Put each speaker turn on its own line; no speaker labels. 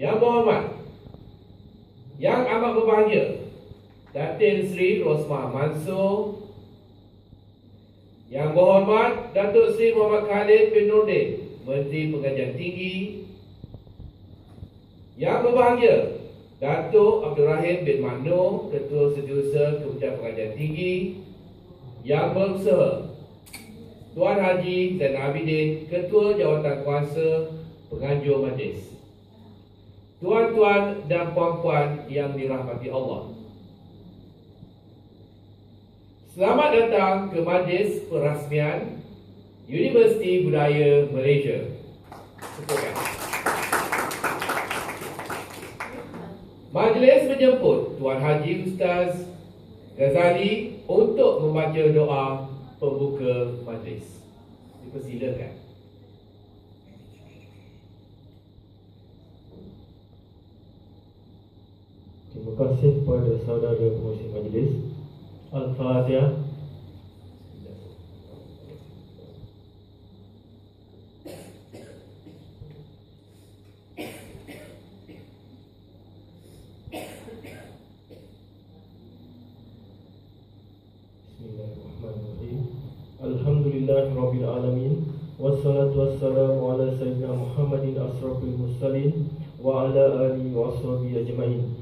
Yang berhormat Yang amat berbahagia Datin Sri Rosmah Mansur. Yang berhormat Datuk Sri Muhammad Khalid bin Nurdin Menteri Pengajian Tinggi. Yang berbahagia Datuk Abdul Rahim bin Mano Ketua Setiausaha Kementerian Pengajian Tinggi. Yang berusaha Tuan Haji Zain Abidin Ketua Jawatan Kuasa Penganjur Majlis Tuan-tuan dan puan-puan yang dirahmati Allah Selamat datang ke Majlis Perasmian Universiti Budaya Malaysia Tepukkan Majlis menjemput Tuan Haji Ustaz Ghazali untuk membaca doa pembuka majlis. Dipersilakan.
Terima kasih kepada saudara pengurusi majlis. Al-Fatihah. Bismillahirrahmanirrahim. Alhamdulillahirabbil alamin. Wassalatu wassalamu ala sayyidina Muhammadin asrafil mursalin wa ala alihi wa ashabihi ajmain.